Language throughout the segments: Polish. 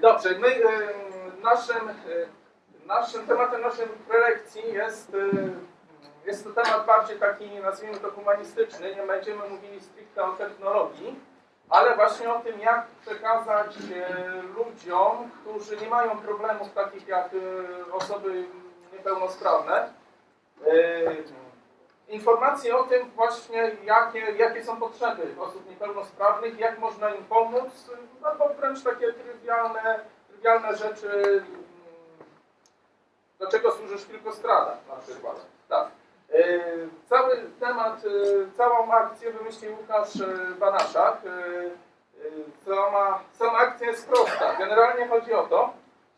Dobrze, my y, naszym, y, naszym tematem naszej prelekcji jest, y, jest to temat bardziej taki, nazwijmy to humanistyczny. Nie będziemy mówili stricte o technologii, ale właśnie o tym, jak przekazać ludziom, którzy nie mają problemów takich jak osoby niepełnosprawne, informacje o tym właśnie, jakie, jakie są potrzeby osób niepełnosprawnych, jak można im pomóc, albo wręcz takie trywialne, trywialne rzeczy, mm, do czego służy szpilkostrada na przykład. Tak. Yy, Cały temat, yy, całą akcję wymyślił Łukasz yy, Banaszak. Sama, sama akcja jest prosta. Generalnie chodzi o to,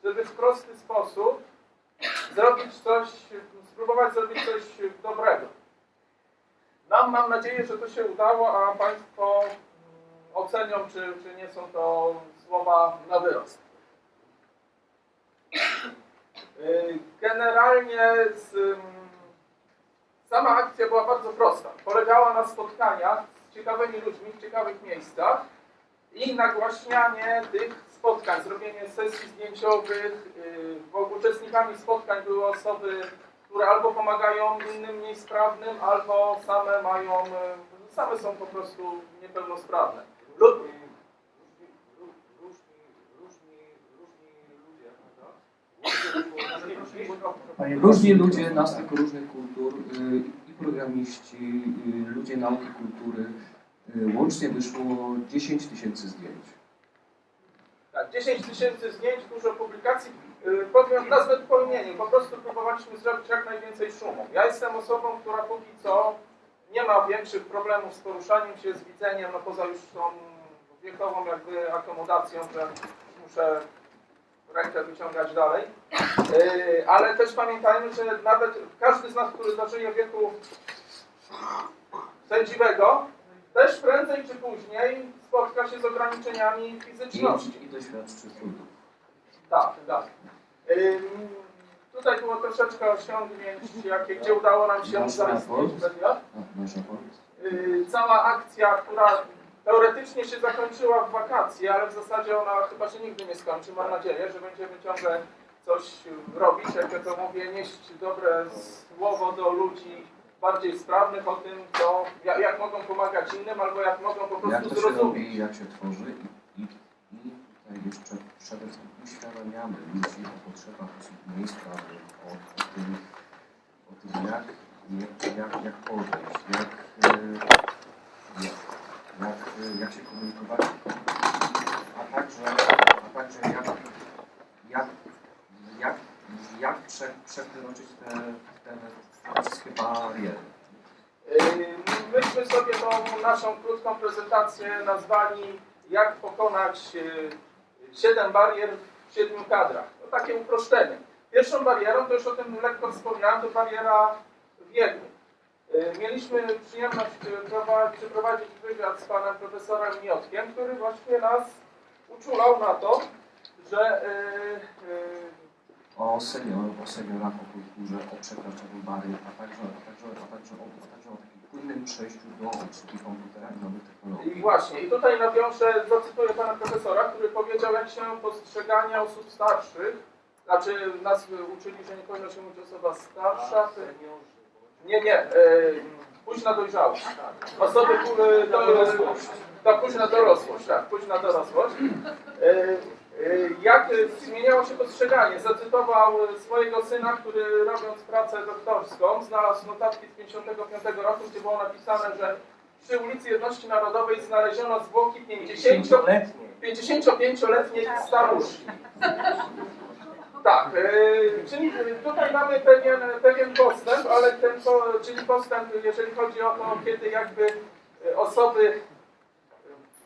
żeby w prosty sposób zrobić coś, spróbować zrobić coś dobrego. Nam mam nadzieję, że to się udało, a Państwo mm, ocenią, czy, czy nie są to słowa na wyrost. Yy, Generalnie z, ym, sama akcja była bardzo prosta. Polegała na spotkaniach z ciekawymi ludźmi w ciekawych miejscach i nagłaśnianie tych spotkań, zrobienie sesji zdjęciowych. Bo Uczestnikami spotkań były osoby, które albo pomagają innym mniej sprawnym, albo same mają, yy, same są po prostu niepełnosprawne. Lub, Różni ludzie, nastyk różnych kultur, y, i programiści, y, ludzie nauki kultury. Y, Łącznie wyszło 10 tysięcy zdjęć. Tak, 10 tysięcy zdjęć, dużo publikacji. Yy, Powiem nazwę imieniu. Po prostu próbowaliśmy zrobić jak najwięcej szumu. Ja jestem osobą, która póki co nie ma większych problemów z poruszaniem się, z widzeniem, no poza już tą wiekową jakby akomodacją, że muszę rękę wyciągać dalej. Yy, Ale też pamiętajmy, że nawet każdy z nas, który dożyje wieku sędziwego, też prędzej czy później spotka się z ograniczeniami fizyczności. I, doświadczy trudów. Tak, tak. Ym, tutaj było troszeczkę osiągnięć, jakie, gdzie udało nam się zaistnieć. Yy, Cała akcja, która teoretycznie się zakończyła w wakacje, ale w zasadzie ona chyba się nigdy nie skończy. Mam nadzieję, że będziemy ciągle coś robić, jak ja to mówię, nieść dobre słowo do ludzi bardziej sprawnych o tym, to, jak, jak mogą pomagać innym, albo jak mogą po Jak prostu to się zrozumieć. robi, jak się tworzy i, i, i tutaj jeszcze przede wszystkim uświadamiamy ludzi o potrzebach osób mniej sprawnych, o, o tym, o tym jak, jak, jak, jak podejść, jak, jak, jak, y, jak się komunikować, a także, a także jak, jak, jak, jak prze, przekroczyć te, te wszystkie bariery. Yy, Myśmy sobie tą naszą krótką prezentację nazwali jak pokonać yy, 7 barier w 7 kadrach. To takie uproszczenie. Pierwszą barierą, to już o tym lekko wspomniałem, to bariera wieku. Yy, Mieliśmy przyjemność prowa- przeprowadzić wywiad z panem profesorem Miotkiem, który właśnie nas uczulał na to, że o senior, o seniorach, o kulturze, o przekraczaniu barier, a także, a także, a także, o, a także o takim płynnym przejściu do obsługi komputera i nowych technologii. I właśnie, i tutaj nawiążę, zacytuję pana profesora, który powiedział, jak się postrzeganie osób starszych, znaczy nas uczyli, że nie powinno się mówić osoba starsza, to... nie, nie, e, późna dojrzałość. Osoby, które do, to późna dorosłość, tak, późna dorosłość. E, jak zmieniało się postrzeganie? Zacytował swojego syna, który robiąc pracę doktorską, znalazł notatki z 55 roku, gdzie było napisane, że przy ulicy Jedności Narodowej znaleziono zwłoki 50 55-letniej staruszki. Tak, e, czyli tutaj mamy pewien, pewien postęp, ale ten, po, czyli postęp, jeżeli chodzi o to, kiedy jakby e, osoby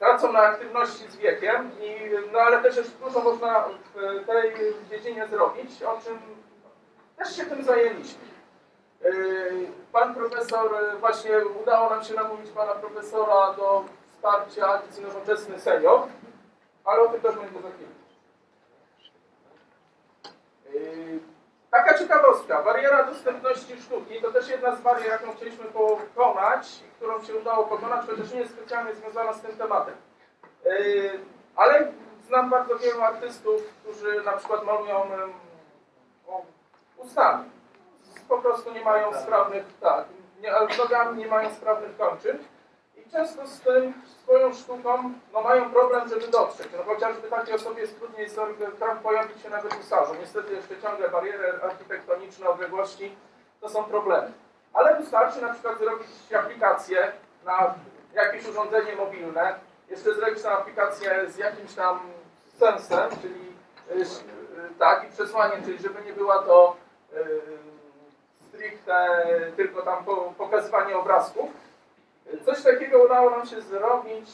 tracą na aktywności z wiekiem, i, no ale też jeszcze dużo można w tej dziedzinie zrobić, o czym też się tym zajęliśmy. Yy, Pan profesor, yy, właśnie udało nam się namówić pana profesora do wsparcia akcji Nowoczesny Senior, ale o tym też będzie za chwilę. Taka ciekawostka, bariera dostępności sztuki to też jedna z barier, jaką chcieliśmy pokonać którą się udało pokonać, chociaż nie jest specjalnie związana z tym tematem. Yy, Ale znam bardzo wielu artystów, którzy na przykład malują ustami. Po prostu nie mają sprawnych, tak, nie, nogami nie mają sprawnych kończyn. I często z tym swoją sztuką no, mają problem, żeby dotrzeć. No, chociażby takiej osobie jest trudniej tam pojawić się na wernisażu. Niestety jeszcze ciągle bariery architektoniczne, odległości to są problemy. Ale wystarczy na przykład zrobić aplikację na jakieś urządzenie mobilne, jeszcze zrobić tę aplikację z jakimś tam sensem, czyli y, y, tak, i przesłaniem, czyli żeby nie była to y, stricte tylko tam po, pokazywanie obrazków. Coś takiego udało nam się zrobić.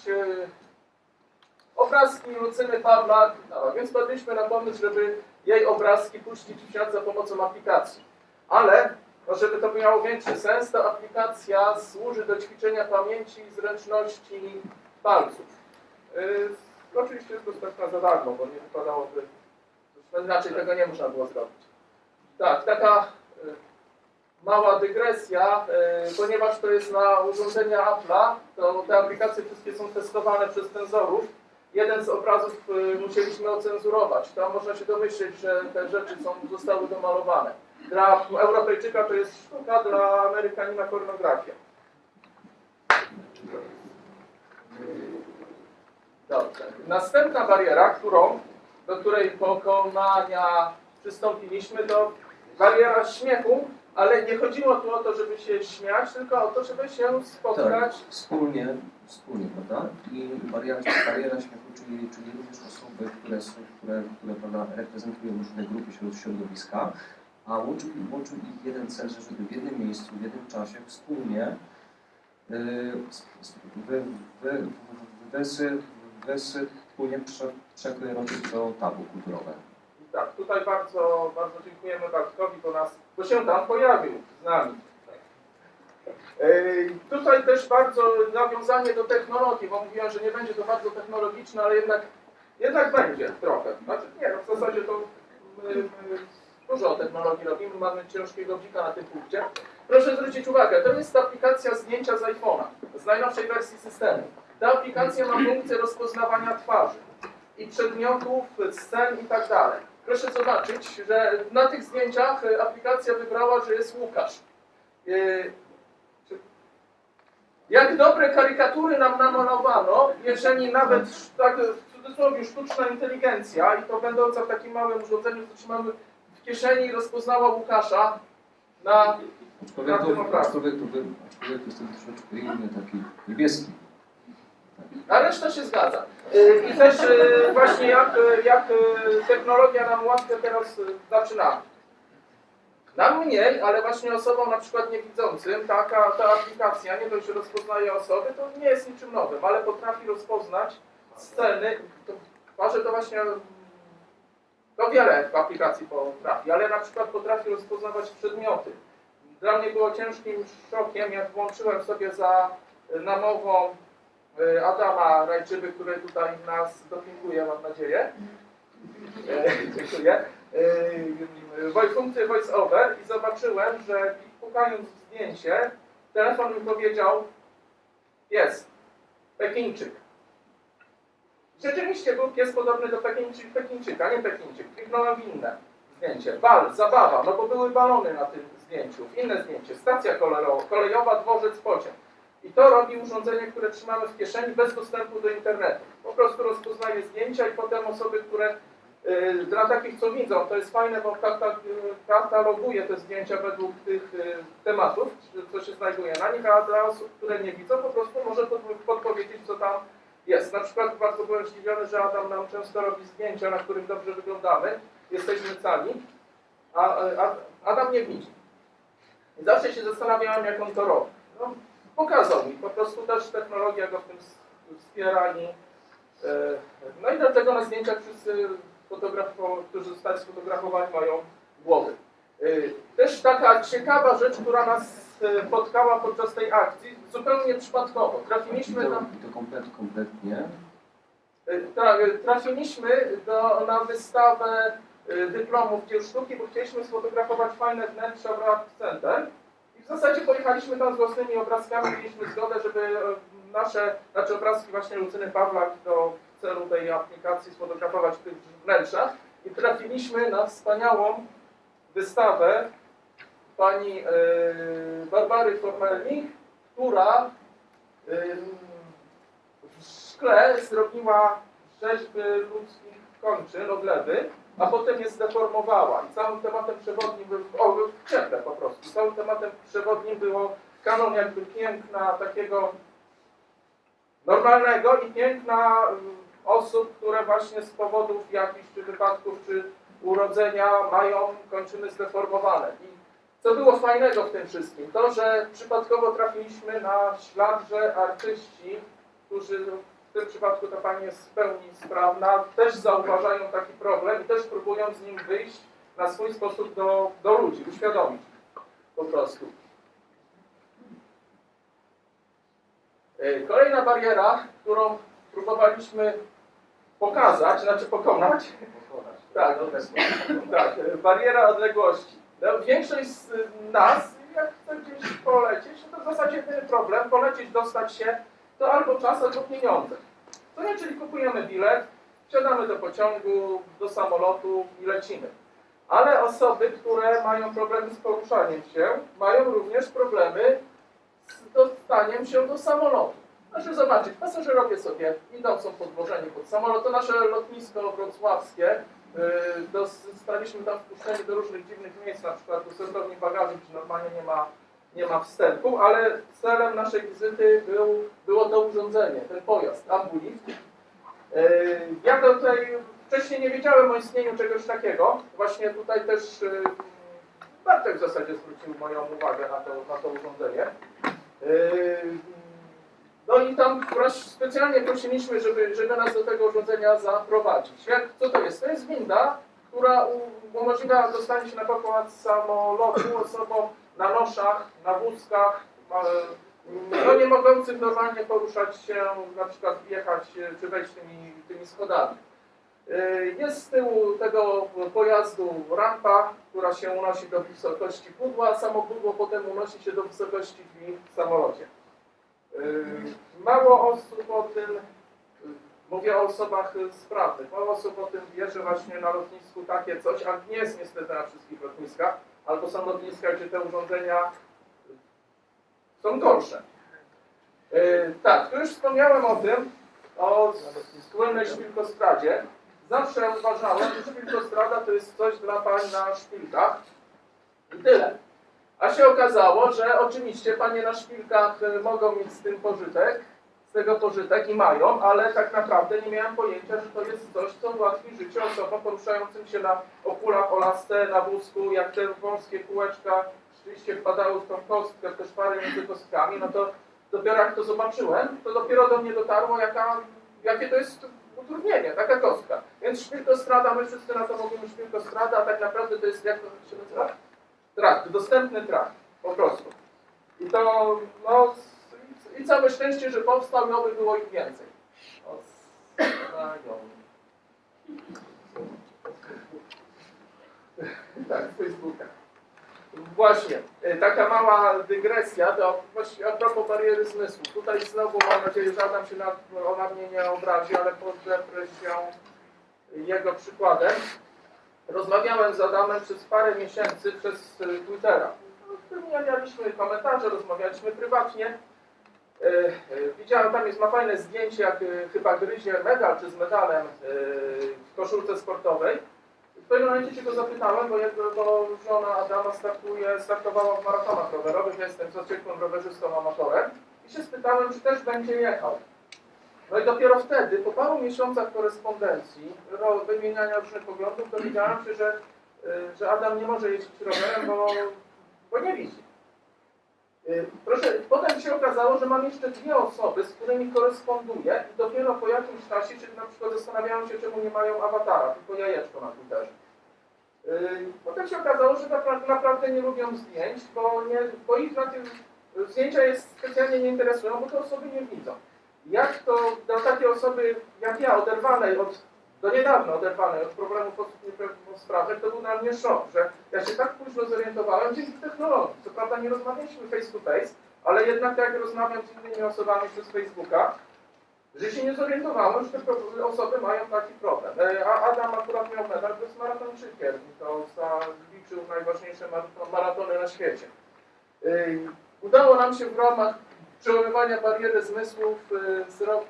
Obrazki Lucyny Pawlak, no, więc padliśmy na pomysł, żeby jej obrazki puścić w świat za pomocą aplikacji. Ale, no, żeby to miało większy sens, to aplikacja służy do ćwiczenia pamięci i zręczności palców. Yy, oczywiście jest dostępna za darmo, bo nie wypadałoby, zresztą inaczej tego nie można było zrobić. Tak, taka y, mała dygresja, y, ponieważ to jest na urządzenia Apple'a, to te aplikacje wszystkie są testowane przez cenzorów. Jeden z obrazów y, musieliśmy ocenzurować. To można się domyśleć, że te rzeczy są, zostały domalowane. Dla Europejczyka to jest sztuka, dla Amerykanina pornografia. Dobrze. Następna bariera, którą, do której pokonania przystąpiliśmy, to bariera śmiechu, ale nie chodziło tu o to, żeby się śmiać, tylko o to, żeby się Tak, spotkać. wspólnie, wspólnie, prawda? I bariera, bariera śmiechu, czyli, czyli również osoby, które są, które, które prawda, reprezentują różne grupy środ- środowiska, a łączył, łączył ich jeden cel, że żeby w jednym miejscu, w jednym czasie wspólnie wysy wspólnie prze, przekroczyć to tabu kulturowe. Tak, tutaj bardzo, bardzo dziękujemy Bartkowi, bo, nas, bo się tam pojawił z nami. Yy, Tutaj też bardzo nawiązanie do technologii, bo mówiłem, że nie będzie to bardzo technologiczne, ale jednak, jednak będzie trochę. Znaczy nie, no w zasadzie to my dużo technologii robimy, mamy ciężkiego bzika na tym punkcie. Proszę zwrócić uwagę, to jest aplikacja zdjęcia z iPhone'a, z najnowszej wersji systemu. Ta aplikacja ma funkcję rozpoznawania twarzy i przedmiotów, scen i tak dalej. Proszę zobaczyć, że na tych zdjęciach e, aplikacja wybrała, że jest Łukasz. E, Jak dobre karykatury nam namalowano, jeżeli nawet tak w cudzysłowie sztuczna inteligencja i to będąca w takim małym urządzeniu, co trzymamy kieszeni, rozpoznała Łukasza na tym to, aczkolwiek to, jest troszeczkę inny, taki niebieski. A reszta się zgadza. Y, I też y, właśnie jak, y, jak technologia nam ułatwia teraz zaczynamy. Nam mniej, ale właśnie osobom na przykład niewidzącym taka ta aplikacja nie dość, że rozpoznaje osoby, to nie jest niczym nowym, ale potrafi rozpoznać sceny. To, to właśnie to wiele aplikacji potrafi, ale na przykład potrafi rozpoznawać przedmioty. Dla mnie było ciężkim szokiem, jak włączyłem sobie za namową y, Adama Rajczyby, który tutaj nas dopinguje, mam nadzieję. E, Dziękuję. E, Funkcję voice over i zobaczyłem, że pukając w zdjęcie, telefon mi powiedział jest Pekińczyk. Rzeczywiście był pies podobny do Pekińczy, Pekińczyka, nie Pekińczyk. Kliknąłem w inne zdjęcie. Bal, zabawa, no bo były balony na tym zdjęciu. Inne zdjęcie, stacja kolejowa, dworzec, pociąg. I to robi urządzenie, które trzymamy w kieszeni bez dostępu do internetu. Po prostu rozpoznaje zdjęcia i potem osoby, które y, dla takich, co widzą, to jest fajne, bo kata- kataloguje te zdjęcia według tych y, tematów, co się znajduje na nich, a dla osób, które nie widzą, po prostu może pod- podpowiedzieć, co tam jest. Na przykład bardzo byłem zdziwiony, że Adam nam często robi zdjęcia, na których dobrze wyglądamy, jesteśmy cali, a, a Adam nie widzi. I zawsze się zastanawiałem, jak on to robi. No, pokazał mi, po prostu też technologia go w tym wspiera i e, no i dlatego na zdjęciach wszyscy fotografo, którzy zostali sfotografowani mają głowy. E, Też taka ciekawa rzecz, która nas e, spotkała podczas tej akcji, zupełnie przypadkowo. Trafiliśmy to, tam i to komplet, kompletnie. E, Tra, e, trafiliśmy do, na wystawę e, dyplomów dzieł sztuki, bo chcieliśmy sfotografować fajne wnętrza w Art Center. I w zasadzie pojechaliśmy tam z własnymi obrazkami, mieliśmy zgodę, żeby e, nasze, znaczy obrazki właśnie Lucyny Pawlak do celu tej aplikacji sfotografować w tych wnętrzach i trafiliśmy na wspaniałą wystawę pani e, Barbary Formelnik, która w szkle zrobiła rzeźby ludzkich kończyn, odlewy, a potem je zdeformowała. I całym tematem przewodnim był, o, był po prostu, całym tematem przewodnim było kanon jakby piękna takiego normalnego i piękna osób, które właśnie z powodów jakichś, czy wypadków, czy urodzenia mają kończyny zdeformowane. I co było fajnego w tym wszystkim? To, że przypadkowo trafiliśmy na ślad, że artyści, którzy w tym przypadku ta pani jest w pełni sprawna, też zauważają taki problem i też próbują z nim wyjść na swój sposób do, do ludzi, uświadomić po prostu. E, Kolejna bariera, którą próbowaliśmy pokazać, znaczy pokonać, tak, tak, e, bariera odległości. No, większość z nas, jak chce gdzieś polecieć, no to w zasadzie ten problem, polecieć, dostać się, to albo czas, albo pieniądze. To nie, czyli kupujemy bilet, wsiadamy do pociągu, do samolotu i lecimy. Ale osoby, które mają problemy z poruszaniem się, mają również problemy z dostaniem się do samolotu. Znaczy zobaczyć, pasażerowie sobie idą, są podwożeni pod samolot. To nasze lotnisko wrocławskie, zostaliśmy tam wpuszczeni do różnych dziwnych miejsc, na przykład do sortowni bagaży, gdzie normalnie nie ma, nie ma wstępu, ale celem naszej wizyty był, było to urządzenie, ten pojazd, Ambulift. Yy, Ja tutaj wcześniej nie wiedziałem o istnieniu czegoś takiego. Właśnie tutaj też yy, Bartek w zasadzie zwrócił moją uwagę na to, na to urządzenie. No i tam specjalnie prosiliśmy, żeby, żeby nas do tego urządzenia zaprowadzić. Jak, co to jest? To jest winda, która umożliwia dostanie się na pokład samolotu osobom na noszach, na wózkach, no nie mogących normalnie poruszać się, na przykład wjechać czy wejść tymi, tymi schodami. E, Jest z tyłu tego pojazdu rampa, która się unosi do wysokości pudła, samo pudło potem unosi się do wysokości drzwi w samolocie. Yy, Mało osób o tym, yy, mówię o osobach yy, sprawnych, mało osób o tym wie, że właśnie na lotnisku takie coś, a nie jest niestety na wszystkich lotniskach, albo są lotniska, gdzie te urządzenia yy, są gorsze. Yy, tak, tu już wspomniałem o tym, o słynnej szpilkostradzie. Zawsze uważałem, że szpilkostrada to jest coś dla pań na szpilkach i tyle. A się okazało, że oczywiście panie na szpilkach y, mogą mieć z tym pożytek, z tego pożytek i mają, ale tak naprawdę nie miałem pojęcia, że to jest coś, co ułatwi życie osobom poruszającym się na okulach o lasce, na wózku, jak te wąskie kółeczka rzeczywiście wpadały w tą kostkę, te szpary między kostkami, no to dopiero jak to zobaczyłem, to dopiero do mnie dotarło, jaka, jakie to jest utrudnienie, taka kostka. Więc szpilkostrada, my wszyscy na to mówimy szpilkostrada, a tak naprawdę to jest, jak to się nazywa? Trakt, dostępny trakt, po prostu. I to, no, i całe szczęście, że powstał nowy, było ich więcej. O. Tak, z Facebooka. Właśnie, e, taka mała dygresja, to właśnie a propos bariery zmysłu. Tutaj znowu mam nadzieję, że Adam się na, ona mnie nie obrazi, ale podeprę się jego przykładem. Rozmawiałem z Adamem przez parę miesięcy przez y, Twittera. Wymienialiśmy komentarze, rozmawialiśmy prywatnie. Y, y, Widziałem, tam jest, ma fajne zdjęcie, jak chyba gryzie medal, czy z medalem w koszulce sportowej. W pewnym momencie się go zapytałem, bo jego bo żona Adama startuje, startowała w maratonach rowerowych, ja jestem zaciekłym rowerzystą amatorem i się spytałem, czy też będzie jechał. No i dopiero wtedy, po paru miesiącach korespondencji, wymieniania różnych poglądów, dowiedziałem się, że, y, że Adam nie może jeździć rowerem, bo, bo nie widzi. Y, Proszę, potem się okazało, że mam jeszcze dwie osoby, z którymi koresponduję i dopiero po jakimś czasie, czyli na przykład zastanawiałem się, czemu nie mają awatara, tylko jajeczko na Twitterze. Y, Potem się okazało, że napra- naprawdę nie lubią zdjęć, bo, nie, bo ich na tym zdjęcia jest specjalnie nie interesują, bo te osoby nie widzą. Jak to dla takiej osoby jak ja, oderwanej od, do niedawna oderwanej od problemów osób niepełnosprawnych, to był dla mnie szok, że ja się tak późno zorientowałem dzięki technologii. Co prawda nie rozmawialiśmy face to face, ale jednak jak rozmawiam z innymi osobami przez Facebooka, że się nie zorientowałem, że te osoby mają taki problem. E, A Adam akurat miał medal, to jest maratończykiem i to zaliczył najważniejsze maraton- maratony na świecie. E, Udało nam się w ramach przełamywania bariery zmysłów e, zro,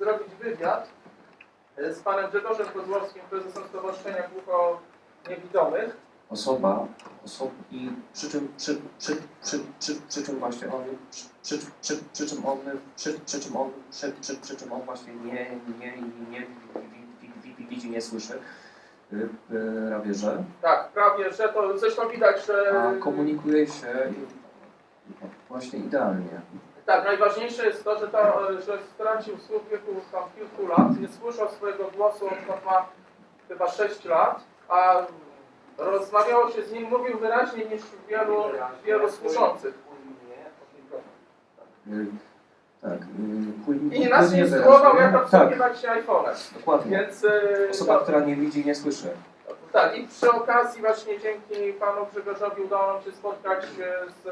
zrobić wywiad e, z panem Grzegorzem Kozłowskim, prezesem Stowarzyszenia Głucho Niewidomych. Osoba, osob i przy czym, przy, przy, przy, przy, przy czym właśnie on, przy, przy, przy, przy czym on, przy, przy czym on, przy, przy, przy czym on właśnie nie, nie, nie, wi- widzi, nie słyszy, y, y, prawie że, Tak, prawie, że to zresztą widać, że a komunikuje się właśnie idealnie. Tak, najważniejsze jest to, że, to, że stracił słuch w wieku tam kilku lat, nie słyszał swojego głosu, on ma chyba 6 lat, a rozmawiało się z nim, mówił wyraźniej niż wielu, wielu słyszących. Y, Tak, I płynnie instruował, wyraźnie. jak Tak, obsługiwać się iPhone'em. dokładnie. Więc e, Osoba, to, która nie widzi, nie słyszy. tak, i przy okazji właśnie dzięki panu Grzegorzowi udało nam się spotkać z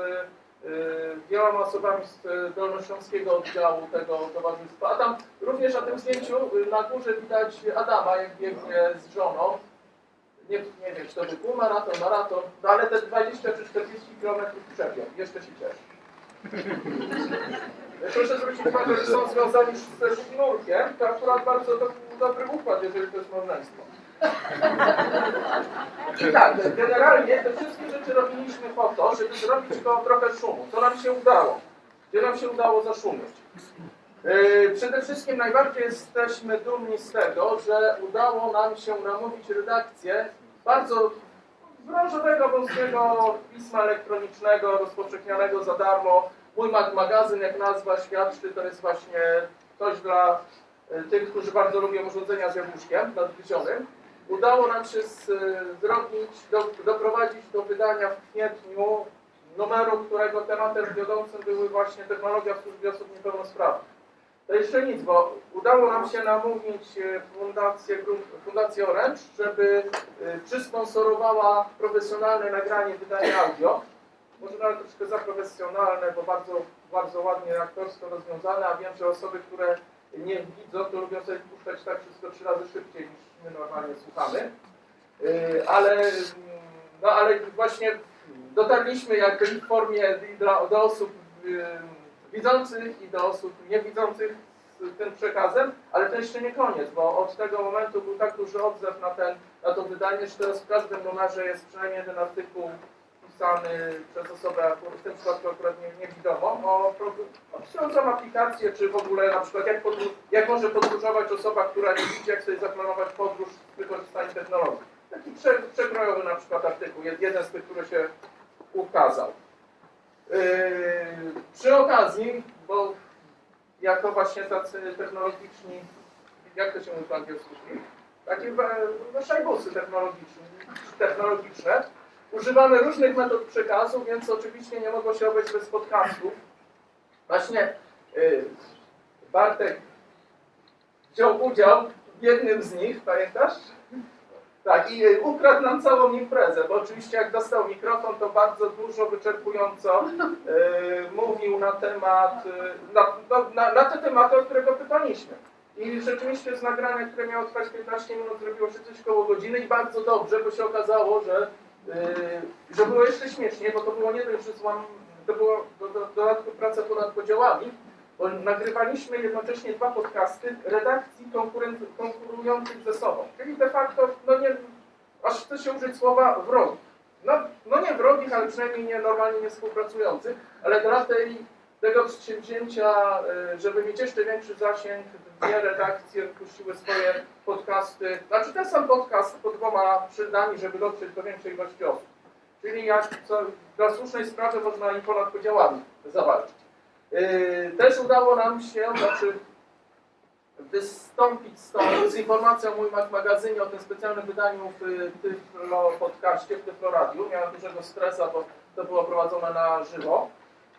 wieloma osobami z e, Dolnośląskiego oddziału tego towarzystwa. A tam również na tym zdjęciu e, na górze widać Adama, jak biegnie z żoną. Nie, nie wiem, czy to był półmaraton, maraton, no ale te 20 czy 40 km przebiegł. Jeszcze się cieszę. Proszę zwrócić uwagę, że są związani ze sznurkiem. To akurat bardzo do, dobry układ, jeżeli to jest małżeństwo. I tak, generalnie te wszystkie rzeczy robiliśmy po to, żeby zrobić go trochę szumu. Co nam się udało? Gdzie nam się udało zaszumieć? Yy, przede wszystkim najbardziej jesteśmy dumni z tego, że udało nam się namówić redakcję bardzo branżowego polskiego pisma elektronicznego rozpowszechnianego za darmo. Mój magazyn, jak nazwa świadczy, to jest właśnie coś dla y, tych, którzy bardzo lubią urządzenia z jabłuszkiem nadgryzionym. Udało nam się y, zrobić, do, doprowadzić do wydania w kwietniu numeru, którego tematem wiodącym były właśnie technologia w służbie osób niepełnosprawnych. To jeszcze nic, bo udało nam się namówić e, fundację, fundację Orange, żeby e, przysponsorowała profesjonalne nagranie wydania audio. Może nawet troszkę za profesjonalne, bo bardzo, bardzo ładnie aktorsko rozwiązane, a wiem, że osoby, które nie widzą, to lubią sobie puszczać tak wszystko trzy razy szybciej niż my normalnie słuchamy. E, Ale, mm, no ale właśnie dotarliśmy jakby w formie dla, do osób y, widzących i do osób niewidzących z tym przekazem, ale to jeszcze nie koniec, bo od tego momentu był tak duży odzew na, ten, na to wydanie, że teraz w każdym numerze jest przynajmniej jeden artykuł pisany przez osobę, w tym przypadku akurat nie, niewidomą, o opisującą aplikację, czy w ogóle na przykład jak, podróż, jak może podróżować osoba, która nie widzi, jak sobie zaplanować podróż z wykorzystaniem technologii. Taki prze, przekrojowy na przykład artykuł, jed- jeden z tych, który się ukazał. Yy, przy okazji, bo jako właśnie tacy technologiczni, jak to się mówi po angielsku, takie no, szajbusy technologiczne, używamy różnych metod przekazu, więc oczywiście nie mogło się obejść bez podcastów. Właśnie yy, Bartek wziął udział w jednym z nich, pamiętasz? Tak, i ukradł nam całą imprezę, bo oczywiście jak dostał mikrofon, to bardzo dużo wyczerpująco y, mówił na temat, y, na, no, na, na te tematy, o które go pytaliśmy. I rzeczywiście z nagrania, które miało trwać 15 minut, zrobiło się coś koło godziny i bardzo dobrze, bo się okazało, że, że było jeszcze śmiesznie, bo to było nie dość, że złam, to było do, do, dodatkowo praca ponad podziałami, bo nagrywaliśmy jednocześnie dwa podcasty redakcji konkurujących ze sobą. Czyli de facto, no nie, aż chce się użyć słowa wrogich. No, no nie wrogich, ale przynajmniej nie normalnie nie współpracujących, ale dla tej, tego przedsięwzięcia, y, żeby mieć jeszcze większy zasięg, dwie redakcje wypuściły swoje podcasty, znaczy ten sam podcast pod dwoma szyldami, żeby dotrzeć do większej ilości osób. Czyli jak co, dla słusznej sprawy można i ponad podziałami zawalczyć. Yy, Też udało nam się, znaczy wystąpić z, tą, z informacją w moim magazynie o tym specjalnym wydaniu w y, Tyflo podcaście, w Tyflo Radiu. Miałem dużego stresa, bo to było prowadzone na żywo.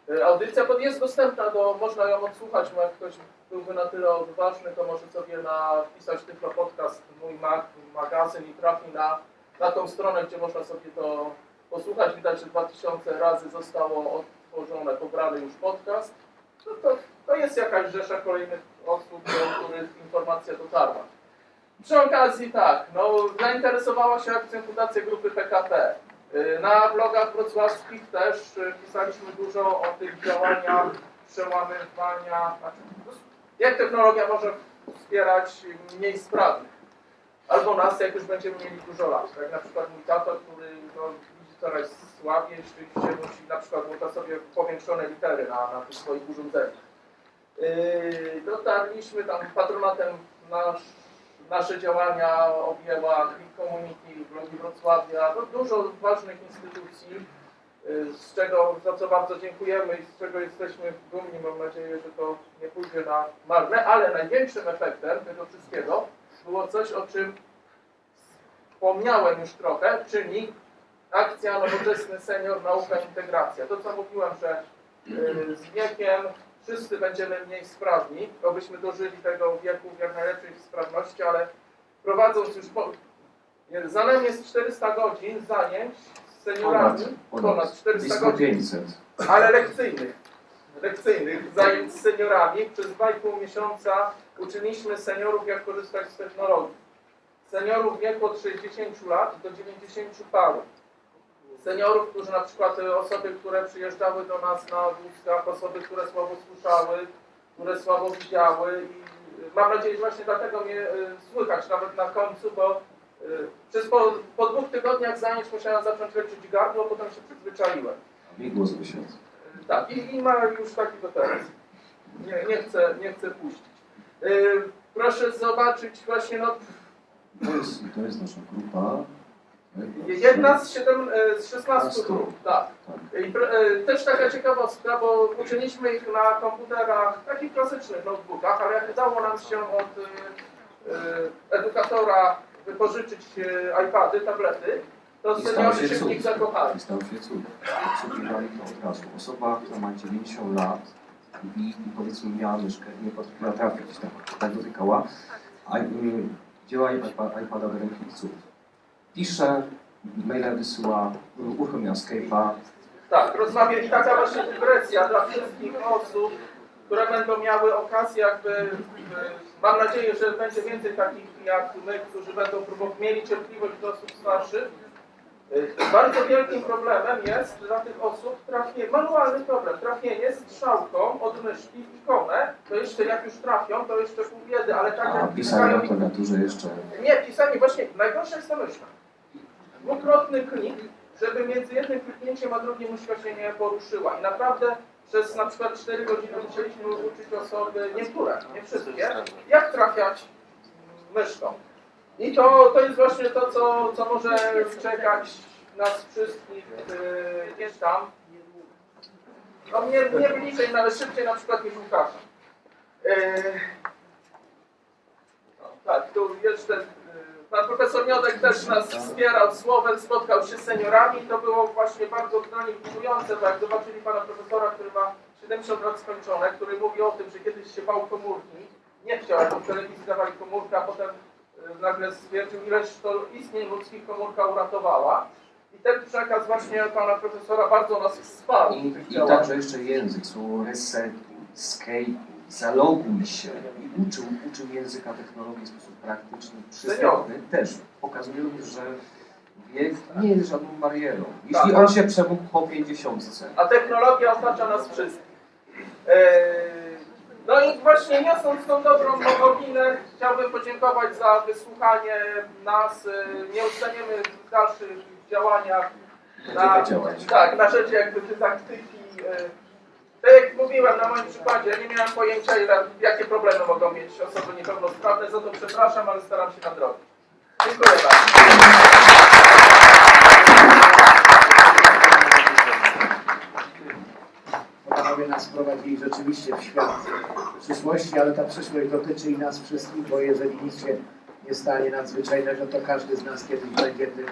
Y, Audycja pod- jest dostępna, do, można ją odsłuchać, bo jak ktoś byłby na tyle odważny, to może sobie na, wpisać Tyflo Podcast, mój mag, magazyn i trafi na, na tą stronę, gdzie można sobie to posłuchać. Widać, że 2000 razy zostało odtworzone, pobrany już podcast. No to, to jest jakaś rzesza kolejnych osób, do których informacja dotarła. Przy okazji tak, no, zainteresowała się akcją Fundacja Grupy PKP. Y, Na blogach wrocławskich też y, pisaliśmy dużo o tych działaniach przełamywania, znaczy, jak technologia może wspierać mniej sprawnych. Albo nas, jak już będziemy mieli dużo lat. Tak na przykład mój tato, który no, widzi coraz słabiej, rzeczywiście musi na przykład włącza sobie powiększone litery na, na tych swoich urządzeniach. Yy, dotarliśmy tam patronatem nasz, nasze działania objęła Click Community, blogi Wrocławia, no, dużo ważnych instytucji, yy, z czego, za co bardzo dziękujemy i z czego jesteśmy dumni. Mam nadzieję, że to nie pójdzie na marne, ale największym efektem tego wszystkiego było coś, o czym wspomniałem już trochę, czyli akcja Nowoczesny Senior Nauka Integracja. To co mówiłem, że yy, z wiekiem wszyscy będziemy mniej sprawni, to byśmy dożyli tego wieku w jak najlepszej sprawności, ale prowadząc już po... Za nami jest 400 godzin zajęć z seniorami, ponad 400 blisko godzin 500. ale lekcyjnych. Lekcyjnych zajęć z seniorami. Przez 2,5 miesiąca uczyliśmy seniorów, jak korzystać z technologii. Seniorów wieku od 60 lat do 90 paru. Seniorów, którzy na przykład e, osoby, które przyjeżdżały do nas na wózkach, osoby, które słabo słyszały, które słabo widziały i e, mam nadzieję, że właśnie dlatego mnie e, słychać nawet na końcu, bo przez po, po dwóch tygodniach zajęć musiałem zacząć leczyć gardło, potem się przyzwyczaiłem. Mi głos wysiadł. Tak, i, i ma już taki do teraz. Nie, nie, chcę, nie chcę puścić. Proszę zobaczyć właśnie, no, To jest, to jest nasza grupa. Jedna z, siedem, e, z 16 Szesnastu. grup, tak. I e, też taka ciekawostka, bo uczyliśmy ich na komputerach, takich klasycznych notebookach, ale jak udało nam się od e, edukatora wypożyczyć iPady, tablety, to seniorzy się się w nich zakochali. I stał się cud. To od razu. Osoba, która ma 90 lat i, powiedzmy miała myszkę nie potrafiła trafić, tak, tak dotykała, a wzięła iPa- iPada do ręki i cud. Pisze, maile wysyła, uruchamia Skype'a, Tak, rozmawiali taka właśnie dygresja dla wszystkich osób, które będą miały okazję jakby, e, mam nadzieję, że będzie więcej takich jak my, którzy będą próbować, mieli cierpliwość do osób starszych. E, Bardzo wielkim problemem jest dla tych osób trafienie, manualny problem, trafienie strzałką od myszki w ikonę, to jeszcze jak już trafią, to jeszcze pół biedy, ale tak a jak pisanie na klawiaturze jeszcze nie, pisanie właśnie, najgorsze jest ta myszka. Dwukrotny klik, żeby między jednym kliknięciem a drugim myszka się nie poruszyła. I naprawdę przez na przykład 4 godziny musieliśmy uczyć osoby, niektóre, nie wszystkie, jak trafiać myszką. I to, to jest właśnie to, co, co może czekać nas wszystkich yy, tam. No nie, nie bliżej, no, ale szybciej na przykład niż Łukasza. Yy, no, tak, tu jeszcze pan profesor Miodek też nas wspierał słowem, spotkał się z seniorami. To było właśnie bardzo dla nich budujące, bo jak zobaczyli pana profesora, który ma 70 lat skończone, który mówi o tym, że kiedyś się bał komórki, nie chciał, jak w telewizji dawali komórkę, a potem y, nagle stwierdził, ileż to istnień ludzkich komórka uratowała. I ten przekaz właśnie pana profesora bardzo nas wsparł I, i także jeszcze język, słowo resetuj, escape, zaloguj się i uczył, uczył języka technologii w sposób praktyczny, przystępny. Też pokazuje że wiek nie jest żadną barierą. Jeśli Tak. on się przemógł po 50, A technologia otacza nas wszystkich. Eee, No i właśnie niosąc tą dobrą nowinę, chciałbym podziękować za wysłuchanie nas. Eee, Nie ustaniemy w dalszych działaniach działać. tak, na rzecz jakby dydaktyki. Tak jak mówiłem na moim przykładzie, ja nie miałem pojęcia, jakie problemy mogą mieć osoby niepełnosprawne, za to przepraszam, ale staram się nadrobić. Dziękuję bardzo. Panowie nas prowadzili rzeczywiście w świat przyszłości, ale ta przyszłość dotyczy i nas wszystkich, bo jeżeli nic się nie stanie nadzwyczajnego, to każdy z nas kiedyś będzie tym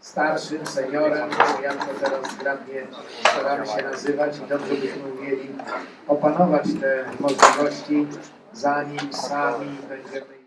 starszym, seniorem, jak to teraz zgrabnie staramy się nazywać i dobrze byśmy umieli opanować te możliwości, zanim sami będziemy